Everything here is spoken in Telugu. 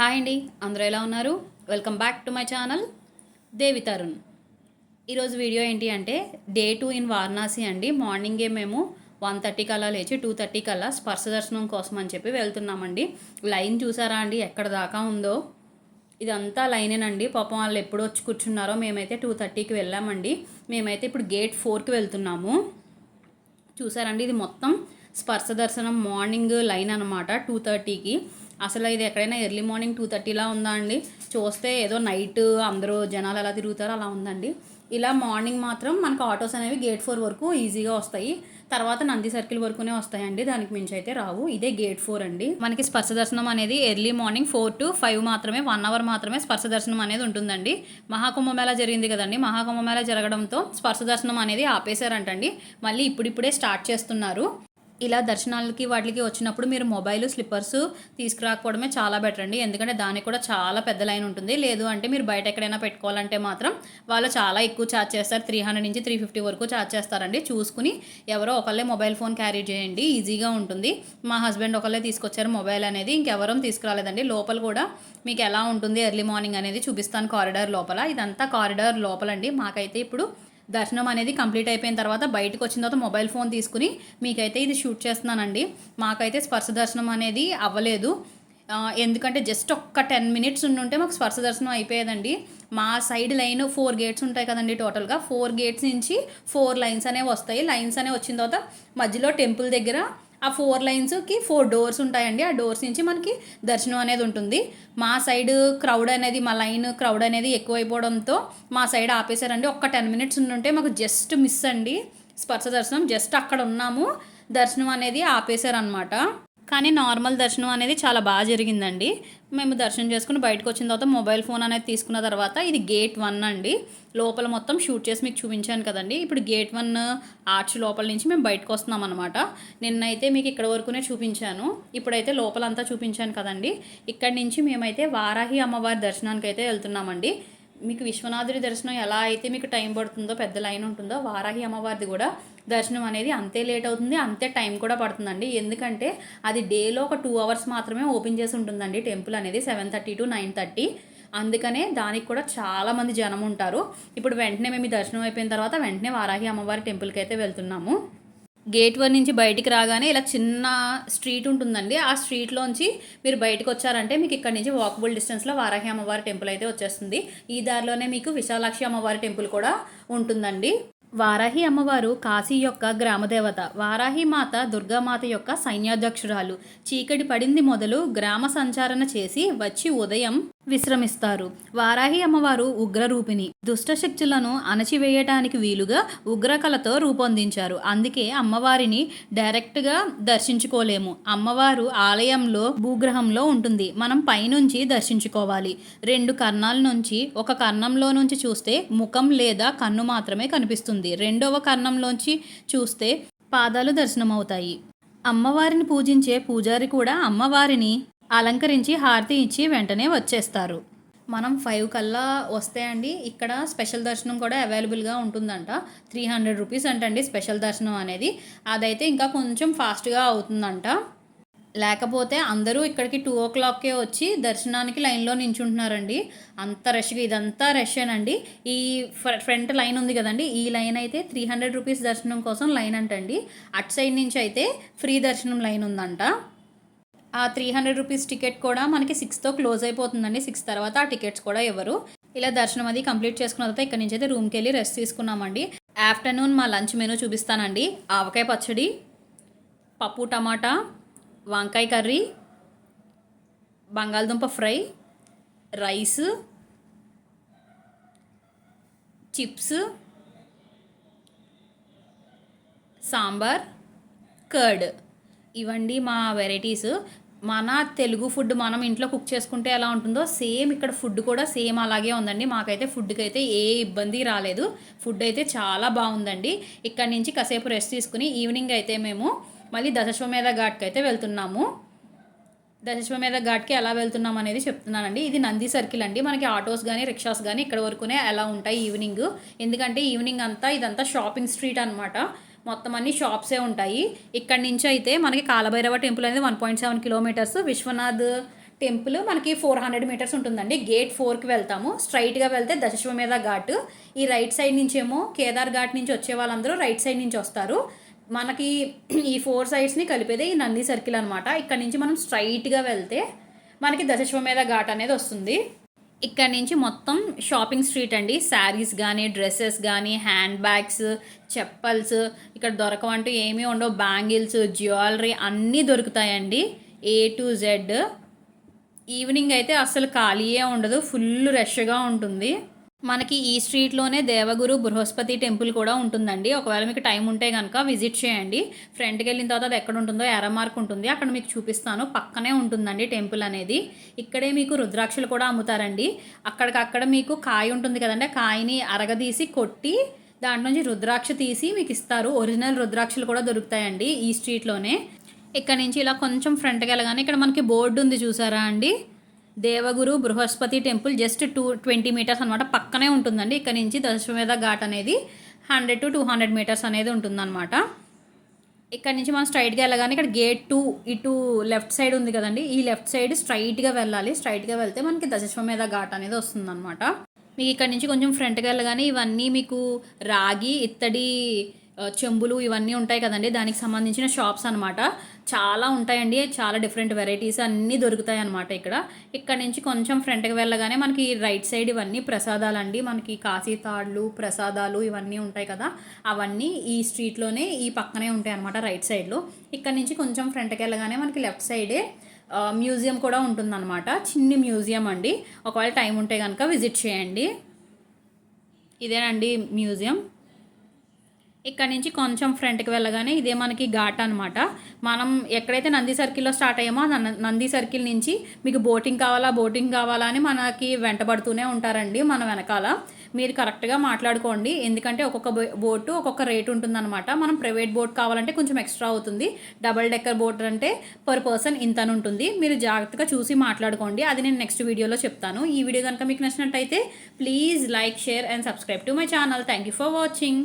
హాయ్ అండి అందరూ ఎలా ఉన్నారు? Welcome back to my channel Devi Tarun ఈరోజు వీడియో ఏంటి అంటే డే టూ ఇన్ వారణాసి అండి. మార్నింగే మేము వన్ థర్టీ కల్లా లేచి టూ థర్టీ కల్లా స్పర్శ దర్శనం కోసం అని చెప్పి వెళ్తున్నామండి. లైన్ చూసారా అండి? ఎక్కడ దాకా ఉందో? ఇదంతా లైనేనండి. పాపం వాళ్ళు ఎప్పుడు వచ్చి కూర్చున్నారో మేమైతే టూ థర్టీకి వెళ్ళామండి. మేమైతే ఇప్పుడు గేట్ ఫోర్కి వెళ్తున్నాము. చూసారండి ఇది మొత్తం స్పర్శ దర్శనం మార్నింగ్ లైన్ అనమాట టూ థర్టీకి. అసలు ఇది ఎక్కడైనా ఎర్లీ మార్నింగ్ టూ థర్టీలా ఉందా అండి? చూస్తే ఏదో నైట్ అందరూ జనాలు ఎలా తిరుగుతారో అలా ఉందండి. ఇలా మార్నింగ్ మాత్రం మనకు ఆటోస్ అనేవి గేట్ ఫోర్ వరకు ఈజీగా వస్తాయి. తర్వాత నంది సర్కిల్ వరకునే వస్తాయండి. దానికి మించి అయితే రావు. ఇదే గేట్ ఫోర్ అండి. మనకి స్పర్శ దర్శనం అనేది early morning four to five మాత్రమే వన్ అవర్ మాత్రమే స్పర్శ దర్శనం అనేది ఉంటుందండి. మహాకుంభమేళ జరిగింది కదండి. మహాకుంభమేళ జరగడంతో స్పర్శ దర్శనం అనేది ఆపేశారంటండి. మళ్ళీ ఇప్పుడిప్పుడే స్టార్ట్ చేస్తున్నారు. ఇలా దర్శనాలకి వాటికి వచ్చినప్పుడు మీరు మొబైల్ స్లిప్పర్స్ తీసుకురాకపోవడమే చాలా బెటర్ అండి. ఎందుకంటే దానికి కూడా చాలా పెద్ద లైన్ ఉంటుంది. లేదు అంటే మీరు బయట ఎక్కడైనా పెట్టుకోవాలంటే మాత్రం వాళ్ళు చాలా ఎక్కువ ఛార్జ్ చేస్తారు. త్రీ హండ్రెడ్ నుంచి త్రీ ఫిఫ్టీ వరకు ఛార్జ్ చేస్తారండి. చూసుకుని ఎవరో ఒకళ్ళే మొబైల్ ఫోన్ క్యారీ చేయండి. ఈజీగా ఉంటుంది. మా హస్బెండ్ ఒకళ్ళే తీసుకొచ్చారు మొబైల్ అనేది. ఇంకెవరం తీసుకురాలేదండి. లోపల కూడా మీకు ఎలా ఉంటుంది? ఎర్లీ మార్నింగ్ అనేది చూపిస్తాను కారిడార్ లోపల. ఇదంతా కారిడార్ లోపలండి. మాకైతే ఇప్పుడు దర్శనం అనేది కంప్లీట్ అయిపోయిన తర్వాత బయటకు వచ్చిన తర్వాత మొబైల్ ఫోన్ తీసుకుని మీకైతే ఇది షూట్ చేస్తున్నానండి. మాకైతే స్పర్శ దర్శనం అనేది అవ్వలేదు. ఎందుకంటే జస్ట్ ఒక్క టెన్ మినిట్స్ ఉంటే మాకు స్పర్శ దర్శనం అయిపోయేదండి. మా సైడ్ లైన్ ఫోర్ గేట్స్ ఉంటాయి కదండి టోటల్గా. ఫోర్ గేట్స్ నుంచి ఫోర్ లైన్స్ అనేవి వస్తాయి. లైన్స్ అనేవి వచ్చిన తర్వాత మధ్యలో టెంపుల్ దగ్గర ఆ ఫోర్ లైన్స్కి ఫోర్ డోర్స్ ఉంటాయండి. ఆ డోర్స్ నుంచి మనకి దర్శనం అనేది ఉంటుంది. మా సైడ్ క్రౌడ్ అనేది మా లైన్ క్రౌడ్ అనేది ఎక్కువైపోవడంతో మా సైడ్ ఆపేశారండి. ఒక్క టెన్ మినిట్స్ ఉంటే మాకు జస్ట్ మిస్ అండి. స్పర్శ దర్శనం జస్ట్ అక్కడ ఉన్నాము. దర్శనం అనేది ఆపేశారనమాట కానీ నార్మల్ దర్శనం అనేది చాలా బాగా జరిగిందండి. మేము దర్శనం చేసుకుని బయటకు వచ్చిన తర్వాత మొబైల్ ఫోన్ అనేది తీసుకున్న తర్వాత ఇది గేట్ వన్ అండి. లోపల మొత్తం షూట్ చేసి మీకు చూపించాను కదండి. ఇప్పుడు గేట్ వన్ ఆర్చ్ లోపల నుంచి మేము బయటకు వస్తున్నాం అనమాట నిన్నైతే మీకు ఇక్కడ వరకునే చూపించాను. ఇప్పుడైతే లోపలంతా చూపించాను కదండి. ఇక్కడి నుంచి మేమైతే వారాహి అమ్మవారి దర్శనానికి అయితే వెళ్తున్నామండి. మీకు విశ్వనాథుడి దర్శనం ఎలా అయితే మీకు టైం పడుతుందో పెద్ద లైన్ ఉంటుందో వారాహి అమ్మవారిది కూడా దర్శనం అనేది అంతే లేట్ అవుతుంది అంతే టైం కూడా పడుతుందండి. ఎందుకంటే అది డేలో ఒక టూ అవర్స్ మాత్రమే ఓపెన్ చేసి ఉంటుందండి. టెంపుల్ అనేది seven thirty to nine thirty. అందుకనే దానికి కూడా చాలా మంది జనం ఉంటారు. ఇప్పుడు వెంటనే మేము దర్శనం అయిపోయిన తర్వాత వెంటనే వారాహి అమ్మవారి టెంపుల్కి అయితే వెళ్తున్నాము. గేట్ వన్ నుంచి బయటికి రాగానే ఇలా చిన్న స్ట్రీట్ ఉంటుందండి. ఆ స్ట్రీట్లోంచి మీరు బయటకు వచ్చారంటే మీకు ఇక్కడ నుంచి వాకబుల్ డిస్టెన్స్లో వారాహి అమ్మవారి టెంపుల్ అయితే వచ్చేస్తుంది. ఈ దారిలోనే మీకు విశాలాక్షి అమ్మవారి టెంపుల్ కూడా ఉంటుందండి. వారాహి అమ్మవారు కాశీ యొక్క గ్రామదేవత వారాహి మాత దుర్గామాత యొక్క సైన్యాధ్యక్షురాలు. చీకటి పడింది మొదలు గ్రామ సంచారణ చేసి వచ్చి ఉదయం విశ్రమిస్తారు. వారాహి అమ్మవారు ఉగ్రరూపిణి. దుష్టశక్తులను అణచివేయటానికి వీలుగా ఉగ్రకళతో రూపొందించారు. అందుకే అమ్మవారిని డైరెక్ట్గా దర్శించుకోలేము. అమ్మవారు ఆలయంలో భూగ్రహంలో ఉంటుంది. మనం పైనుంచి దర్శించుకోవాలి. రెండు కర్ణాల నుంచి ఒక కర్ణంలో నుంచి చూస్తే ముఖం లేదా కన్ను మాత్రమే కనిపిస్తుంది. రెండవ కర్ణంలోంచి చూస్తే పాదాలు దర్శనమవుతాయి. అమ్మవారిని పూజించే పూజారి కూడా అమ్మవారిని. అలంకరించి హారతి ఇచ్చి వెంటనే వచ్చేస్తారు. మనం ఫైవ్ కల్లా వస్తే అండి ఇక్కడ స్పెషల్ దర్శనం కూడా అవైలబుల్గా ఉంటుందంట. త్రీ హండ్రెడ్ రూపీస్ అంటండి స్పెషల్ దర్శనం అనేది. అదైతే ఇంకా కొంచెం ఫాస్ట్గా అవుతుందంట. లేకపోతే అందరూ ఇక్కడికి టూ ఓ క్లాక్కే వచ్చి దర్శనానికి లైన్లో నించుంటున్నారండి. అంత రష్గా ఇదంతా రష్ేనండి ఈ ఫ్ర- ఫ్రంట్ లైన్ ఉంది కదండి ఈ లైన్ అయితే త్రీ హండ్రెడ్ రూపీస్ దర్శనం కోసం లైన్ అంటండి. అటు సైడ్ నుంచి అయితే ఫ్రీ దర్శనం లైన్ ఉందంట. ఆ త్రీ హండ్రెడ్ రూపీస్ టికెట్ కూడా మనకి సిక్స్తో క్లోజ్ అయిపోతుందండి. సిక్స్ తర్వాత ఆ టికెట్స్ కూడా ఇవ్వరు ఇలా దర్శనం అది కంప్లీట్ చేసుకున్న తర్వాత ఇక్కడ నుంచి అయితే రూమ్కి వెళ్ళి రెస్ట్ తీసుకున్నామండి. ఆఫ్టర్నూన్ మా లంచ్ మెనూ చూపిస్తానండి. ఆవకాయ పచ్చడి పప్పు టమాటా వంకాయ కర్రీ బంగాళదుంప fry rice chips sambar curd. ఇవండి మా వెరైటీస్. మన తెలుగు ఫుడ్ మనం ఇంట్లో కుక్ చేసుకుంటే ఎలా ఉంటుందో సేమ్ ఇక్కడ ఫుడ్ కూడా సేమ్ అలాగే ఉందండి. మాకైతే ఫుడ్కి అయితే ఏ ఇబ్బంది రాలేదు. ఫుడ్ అయితే చాలా బాగుందండి. ఇక్కడ నుంచి కాసేపు రెస్ట్ తీసుకుని ఈవినింగ్ అయితే మేము మళ్ళీ దశశ్వమేధ ఘాట్కి అయితే వెళ్తున్నాము. దశశ్వమేధ ఘాట్కి ఎలా వెళ్తున్నాం అనేది చెప్తున్నానండి. ఇది నంది సర్కిల్ అండి. మనకి ఆటోస్ కానీ రిక్షాస్ కానీ ఇక్కడ వరకునే ఎలా ఉంటాయి ఈవినింగ్. ఎందుకంటే ఈవినింగ్ అంతా ఇదంతా షాపింగ్ స్ట్రీట్ అనమాట మొత్తం అన్ని షాప్సే ఉంటాయి. ఇక్కడి నుంచి అయితే మనకి కాలభైరవ టెంపుల్ అనేది one point seven kilometres Vishwanath temple మనకి ఫోర్ హండ్రెడ్ మీటర్స్ ఉంటుందండి. గేట్ ఫోర్కి వెళ్తాము. స్ట్రైట్గా వెళ్తే దశశ్వమేధ ఘాట్. ఈ రైట్ సైడ్ నుంచేమో కేదార్ ఘాట్ నుంచి వచ్చే వాళ్ళందరూ రైట్ సైడ్ నుంచి వస్తారు. మనకి ఈ ఫోర్ సైడ్స్ని కలిపేదే ఈ నంది సర్కిల్ అనమాట ఇక్కడ నుంచి మనం స్ట్రైట్గా వెళ్తే మనకి దశశ్వమేధ ఘాట్ అనేది వస్తుంది. ఇక్కడ నుంచి మొత్తం షాపింగ్ స్ట్రీట్ అండి. శారీస్ కానీ డ్రెస్సెస్ కానీ హ్యాండ్ బ్యాగ్స్ చెప్పల్స్ ఇక్కడ దొరకవంటూ ఏమీ ఉండవు. బ్యాంగిల్స్ జ్యువెలరీ అన్నీ దొరుకుతాయండి. ఏ టు జెడ్ ఈవినింగ్ అయితే అస్సలు ఖాళీయే ఉండదు. ఫుల్ రష్గా ఉంటుంది. మనకి ఈ స్ట్రీట్లోనే దేవగురు బృహస్పతి టెంపుల్ కూడా ఉంటుందండి. ఒకవేళ మీకు టైం ఉంటే కనుక విజిట్ చేయండి. ఫ్రంట్కి వెళ్ళిన తర్వాత అది ఎక్కడ ఉంటుందో ఎరమార్క్ ఉంటుంది. అక్కడ మీకు చూపిస్తాను. పక్కనే ఉంటుందండి టెంపుల్ అనేది. ఇక్కడే మీకు రుద్రాక్షలు కూడా అమ్ముతారండి. అక్కడికక్కడ మీకు కాయ ఉంటుంది కదండి. కాయని అరగదీసి కొట్టి దాంట్లో నుంచి రుద్రాక్ష తీసి మీకు ఇస్తారు. ఒరిజినల్ రుద్రాక్షలు కూడా దొరుకుతాయండి ఈ స్ట్రీట్లోనే ఇక్కడ నుంచి ఇలా కొంచెం ఫ్రంట్కి వెళ్ళగానే ఇక్కడ మనకి బోర్డు ఉంది చూసారా అండి? Devaguru Brihaspati temple just two twenty metres అనమాట పక్కనే ఉంటుందండి. ఇక్కడ నుంచి దశమేధ ఘాట్ అనేది hundred to two hundred metres అనేది ఉంటుందన్నమాట. ఇక్కడ నుంచి మనం స్ట్రైట్గా వెళ్ళగానే ఇక్కడ గేట్ టూ ఇటు లెఫ్ట్ సైడ్ ఉంది కదండి. ఈ లెఫ్ట్ సైడ్ స్ట్రైట్గా వెళ్ళాలి. స్ట్రైట్గా వెళ్తే మనకి దశశ్వమేధ ఘాట్ అనేది వస్తుందన్నమాట. మీకు ఇక్కడ నుంచి కొంచెం ఫ్రంట్కి వెళ్ళగానే ఇవన్నీ మీకు రాగి ఇత్తడి చెంబులు ఇవన్నీ ఉంటాయి కదండి. దానికి సంబంధించిన షాప్స్ అనమాట చాలా ఉంటాయండి. చాలా డిఫరెంట్ వెరైటీస్ అన్నీ దొరుకుతాయి అనమాట ఇక్కడ. ఇక్కడ నుంచి కొంచెం ఫ్రంట్కి వెళ్ళగానే మనకి రైట్ సైడ్ ఇవన్నీ ప్రసాదాలు అండి మనకి కాశీ తాళ్ళు ప్రసాదాలు ఇవన్నీ ఉంటాయి కదా. అవన్నీ ఈ స్ట్రీట్లోనే ఈ పక్కనే ఉంటాయి అనమాట రైట్ సైడ్లో ఇక్కడ నుంచి కొంచెం ఫ్రంట్కి వెళ్ళగానే మనకి లెఫ్ట్ సైడే మ్యూజియం కూడా ఉంటుందన్నమాట. చిన్ని మ్యూజియం అండి. ఒకవేళ టైం ఉంటే కనుక విజిట్ చేయండి. ఇదేనండి మ్యూజియం ఇక్కడ నుంచి కొంచెం ఫ్రంట్కి వెళ్ళగానే ఇదే మనకి ఘాట్ అనమాట మనం ఎక్కడైతే నంది సర్కిల్లో స్టార్ట్ అయ్యామో ఆ నంది సర్కిల్ నుంచి మీకు బోటింగ్ కావాలా బోటింగ్ కావాలా అని మనకి వెంటబడుతూనే ఉంటారండి మన వెనకాల. మీరు కరెక్ట్గా మాట్లాడుకోండి. ఎందుకంటే ఒక్కొక్క బో- బోటు ఒక్కొక్క రేట్ ఉంటుందన్నమాట. మనం ప్రైవేట్ బోట్ కావాలంటే కొంచెం ఎక్స్ట్రా అవుతుంది. డబల్ డెక్కర్ బోట్ అంటే పర్ పర్సన్ ఇంతని ఉంటుంది. మీరు జాగ్రత్తగా చూసి మాట్లాడుకోండి. అది నేను నెక్స్ట్ వీడియోలో చెప్తాను. ఈ వీడియో కనుక మీకు నచ్చినట్టయితే please like share and subscribe to my channel thank you for watching